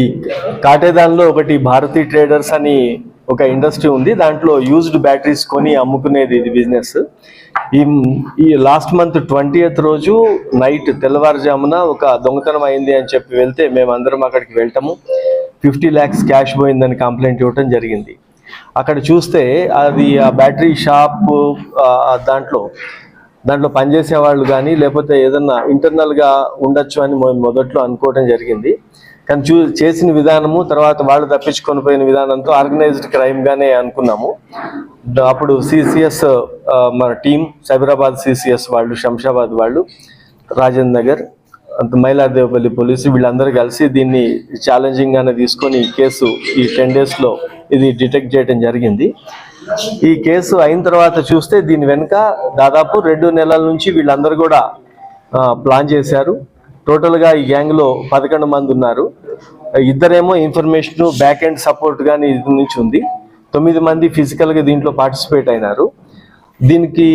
ఈ కాటేదాన్లో ఒకటి భారతీ ట్రేడర్స్ అని ఒక ఇండస్ట్రీ ఉంది. దాంట్లో యూజ్డ్ బ్యాటరీస్ కొని అమ్ముకునేది ఇది బిజినెస్ ఈ ఈ లాస్ట్ మంత్ ట్వంటీ రోజు నైట్ తెల్లవారుజామున ఒక దొంగతనం అయింది అని చెప్పి వెళ్తే మేమందరం అక్కడికి వెళ్ళటము ఫిఫ్టీ ల్యాక్స్ క్యాష్ పోయిందని కంప్లైంట్ ఇవ్వటం జరిగింది. అక్కడ చూస్తే అది ఆ బ్యాటరీ షాప్ దాంట్లో దాంట్లో పనిచేసే వాళ్ళు కానీ లేకపోతే ఏదన్నా ఇంటర్నల్గా ఉండొచ్చు అని మొదట్లో అనుకోవడం జరిగింది. కానీ చూ చేసిన విధానము తర్వాత వాళ్ళు తప్పించుకొని పోయిన విధానంతో ఆర్గనైజ్డ్ క్రైమ్గానే అనుకున్నాము. అప్పుడు సిసిఎస్ మన టీం సైబరాబాద్ సిసిఎస్ వాళ్ళు శంషాబాద్ వాళ్ళు రాజేంద్ర నగర్ మైలాదేవపల్లి పోలీసు వీళ్ళందరూ కలిసి దీన్ని ఛాలెంజింగ్గానే తీసుకొని కేసు ఈ టెన్ డేస్లో ఇది డిటెక్ట్ చేయడం జరిగింది. ఈ కేసు అయిన తర్వాత చూస్తే దీని వెనుక దాదాపు రెండు నెలల నుంచి వీళ్ళందరూ కూడా ప్లాన్ చేశారు. టోటల్గా ఈ గ్యాంగ్లో పదకొండు మంది ఉన్నారు. ఇద్దరేమో ఇన్ఫర్మేషన్ బ్యాక్ అండ్ సపోర్ట్ కానీ ఇది నుంచి ఉంది. తొమ్మిది మంది ఫిజికల్గా దీంట్లో పార్టిసిపేట్ అయినారు. దీనికి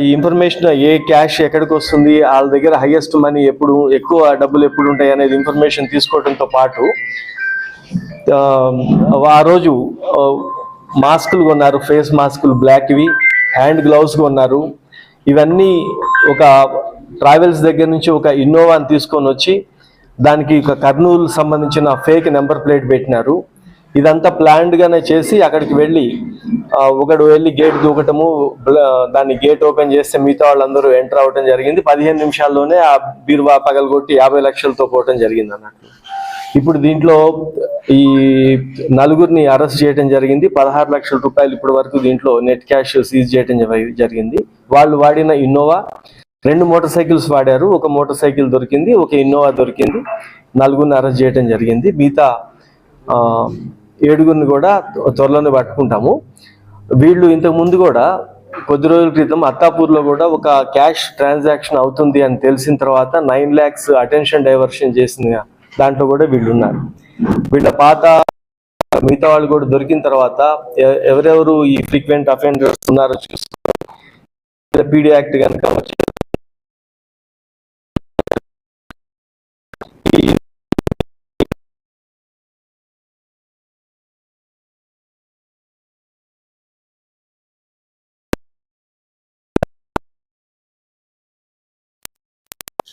ఈ ఇన్ఫర్మేషన్ ఏ క్యాష్ ఎక్కడికి వస్తుంది వాళ్ళ దగ్గర హైయెస్ట్ మనీ ఎప్పుడు ఎక్కువ డబ్బులు ఎప్పుడు ఉంటాయి అనేది ఇన్ఫర్మేషన్ తీసుకోవడంతో పాటు ఆ, రోజు మాస్కులు కొన్నారు ఫేస్ మాస్కులు బ్లాక్వి హ్యాండ్ గ్లౌస్ కొన్నారు. ఇవన్నీ ఒక ట్రావెల్స్ దగ్గర నుంచి ఒక ఇన్నోవాని తీసుకొని వచ్చి దానికి ఒక కర్నూలు సంబంధించిన ఫేక్ నెంబర్ ప్లేట్ పెట్టినారు. ఇదంతా ప్లాన్డ్గానే చేసి అక్కడికి వెళ్ళి ఒకడు వెళ్ళి గేట్ దూకటము దాన్ని గేట్ ఓపెన్ చేస్తే మిగతా వాళ్ళందరూ ఎంటర్ అవ్వటం జరిగింది. పదిహేను నిమిషాల్లోనే ఆ బీరువా పగలగొట్టి యాభై లక్షలతో పోవటం జరిగింది అన్నట్టు. ఇప్పుడు దీంట్లో ఈ నలుగురిని అరెస్ట్ చేయడం జరిగింది. పదహారు లక్షల రూపాయలు ఇప్పటి వరకు దీంట్లో నెట్ క్యాష్ సీజ్ చేయడం జరిగింది. వాళ్ళు వాడిన ఇన్నోవా రెండు మోటార్ సైకిల్స్ వాడారు. ఒక మోటార్ సైకిల్ దొరికింది ఒక ఇన్నోవా దొరికింది. నలుగురిని అరెస్ట్ చేయడం జరిగింది. మిగతా ఏడుగురిని కూడా త్వరలోనే పట్టుకుంటాము. వీళ్ళు ఇంతకు ముందు కూడా కొద్ది రోజుల క్రితం అత్తాపూర్లో కూడా ఒక క్యాష్ ట్రాన్సాక్షన్ అవుతుంది అని తెలిసిన తర్వాత నైన్ ల్యాక్స్ అటెన్షన్ డైవర్షన్ చేసిన దాంట్లో కూడా వీళ్ళు ఉన్నారు. వీళ్ళ పాత మిగతా వాళ్ళు కూడా దొరికిన తర్వాత ఎవరెవరు ఈ ఫ్రీక్వెంట్ అఫెండర్స్ ఉన్నారో చూసుకో పీడీ యాక్ట్ కనుక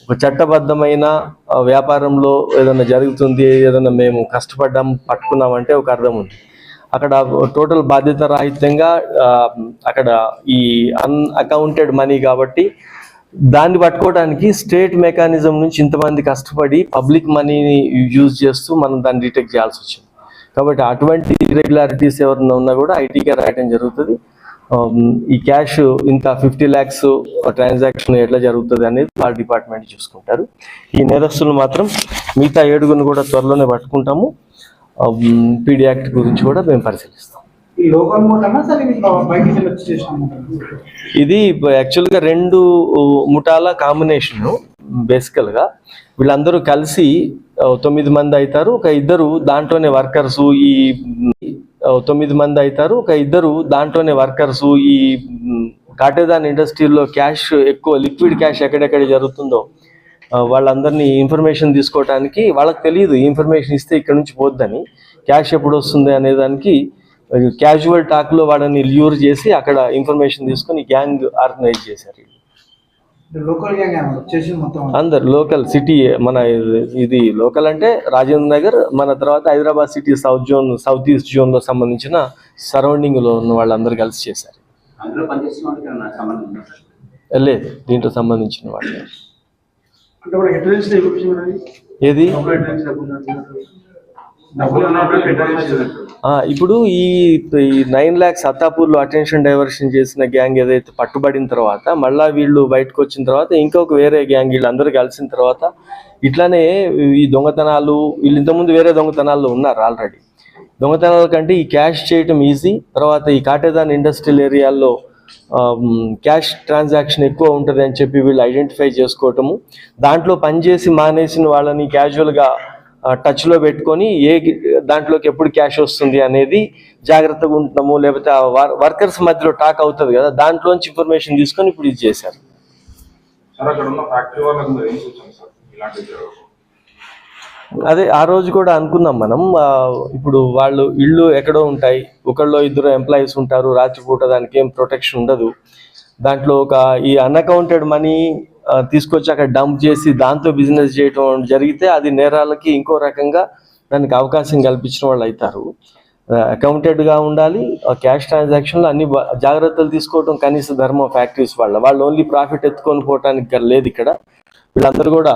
ఒక చట్టబద్ధమైన వ్యాపారంలో ఏదైనా జరుగుతుంది ఏదైనా మేము కష్టపడ్డాం పట్టుకున్నామంటే ఒక అర్థం ఉంది. అక్కడ టోటల్ బాధ్యత రాహిత్యంగా అక్కడ ఈ అన్అకౌంటెడ్ మనీ కాబట్టి దాన్ని పట్టుకోవడానికి స్టేట్ మెకానిజం నుంచి ఇంతమంది కష్టపడి పబ్లిక్ మనీని యూజ్ చేస్తూ మనం దాన్ని డిటెక్ట్ చేయాల్సి వచ్చింది. కాబట్టి అటువంటి ఇర్రెగ్యులారిటీస్ ఎవరైనా ఉన్నా కూడా ఐటీకే రాయడం జరుగుతుంది. ఈ క్యాష్ ఇంత ఫిఫ్టీ ల్యాక్స్ ట్రాన్సాక్షన్ ఎట్లా జరుగుతుంది అనేది వాళ్ళ డిపార్ట్మెంట్ చూసుకుంటారు. ఈ నేరస్తులు మాత్రం మిగతా ఏడుగురిని కూడా త్వరలోనే పట్టుకుంటాము. పీడీ యాక్ట్ గురించి కూడా మేము పరిశీలిస్తాం. ఇది యాక్చువల్గా రెండు ముఠాల కాంబినేషన్ బేసికల్గా వీళ్ళందరూ కలిసి తొమ్మిది మంది అవుతారు ఒక ఇద్దరు దాంట్లోనే వర్కర్స్ ఈ తొమ్మిది మంది అవుతారు. ఒక ఇద్దరు దాంట్లోనే వర్కర్స్. ఈ కాటేదాన్ ఇండస్ట్రీలో క్యాష్ ఎక్కువ లిక్విడ్ క్యాష్ ఎక్కడెక్కడ జరుగుతుందో వాళ్ళందరినీ ఇన్ఫర్మేషన్ తీసుకోవడానికి వాళ్ళకి తెలియదు ఇన్ఫర్మేషన్ ఇస్తే ఇక్కడ నుంచి పోద్దని. క్యాష్ ఎప్పుడు వస్తుంది అనే దానికి క్యాజువల్ టాక్లో వాళ్ళని ల్యూర్ చేసి అక్కడ ఇన్ఫర్మేషన్ తీసుకొని గ్యాంగ్ ఆర్గనైజ్ చేశారు ఇది లోకల్ గ్యాంగ్ అన్నమాట వచ్చేసి మొత్తం అందరు లోకల్ సిటీ మన ఇది లోకల్ అంటే రాజేంద్ర నగర్ మన తర్వాత Hyderabad city south zone south east జోన్లో సంబంధించిన సరౌండింగ్లో ఉన్న వాళ్ళందరూ కలిసి చేశారు? లేదు దీంట్లో సంబంధించిన వాళ్ళు. ఏది డబ్బులు ఉన్నట్టు ఎట్లా ఆ, ఇప్పుడు ఈ నైన్ ల్యాక్స్ అత్తాపూర్లో అటెన్షన్ డైవర్షన్ చేసిన గ్యాంగ్ ఏదైతే పట్టుబడిన తర్వాత మళ్ళా వీళ్ళు బయటకు వచ్చిన తర్వాత ఇంకొక వేరే గ్యాంగ్ వీళ్ళందరూ కలిసిన తర్వాత ఇట్లానే ఈ దొంగతనాలు వీళ్ళు ఇంతకుముందు వేరే దొంగతనాల్లో ఉన్నారు ఆల్రెడీ దొంగతనాల కంటే ఈ క్యాష్ చేయటం ఈజీ తర్వాత ఈ కాటేదాన్ ఇండస్ట్రియల్ ఏరియాల్లో క్యాష్ ట్రాన్సాక్షన్ ఎక్కువ ఉంటుంది అని చెప్పి వీళ్ళు ఐడెంటిఫై చేసుకోవటము దాంట్లో పనిచేసి మానేసిన వాళ్ళని క్యాజువల్గా టచ్లో పెట్టుకొని ఏ దాంట్లోకి ఎప్పుడు క్యాష్ వస్తుంది అనేది జాగ్రత్తగా ఉంటున్నాము. లేకపోతే వర్కర్స్ మధ్యలో టాక్ అవుతుంది కదా దాంట్లోంచి ఇన్ఫర్మేషన్ తీసుకొని ఇప్పుడు ఇది చేశారు. అదే ఆ రోజు కూడా అనుకున్నాం మనం. ఇప్పుడు వాళ్ళు ఇళ్ళు ఎక్కడో ఉంటాయి. ఒకళ్ళు ఇద్దరు ఎంప్లాయీస్ ఉంటారు. రాత్రిపూట దానికి ఏం ప్రొటెక్షన్ ఉండదు. దాంట్లో ఒక ఈ అన్అకౌంటెడ్ మనీ తీసుకొచ్చి అక్కడ డంప్ చేసి దాంతో బిజినెస్ చేయటం జరిగితే అది నేరాలకి ఇంకో రకంగా దానికి అవకాశం కల్పించిన వాళ్ళు అవుతారు. అకౌంటెడ్గా ఉండాలి క్యాష్ ట్రాన్సాక్షన్లో అన్ని జాగ్రత్తలు తీసుకోవడం కనీస ధర్మం ఫ్యాక్టరీస్ వాళ్ళ. వాళ్ళు ఓన్లీ ప్రాఫిట్ ఎత్తుకొని పోవటానికి లేదు ఇక్కడ. వీళ్ళందరూ కూడా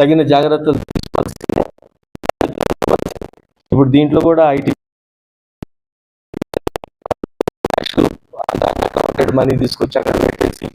తగిన జాగ్రత్తలు తీసుకోవాల్సిందే. ఇప్పుడు దీంట్లో కూడా ఐటీ మనీ తీసుకొచ్చి అక్కడ పెట్టేసి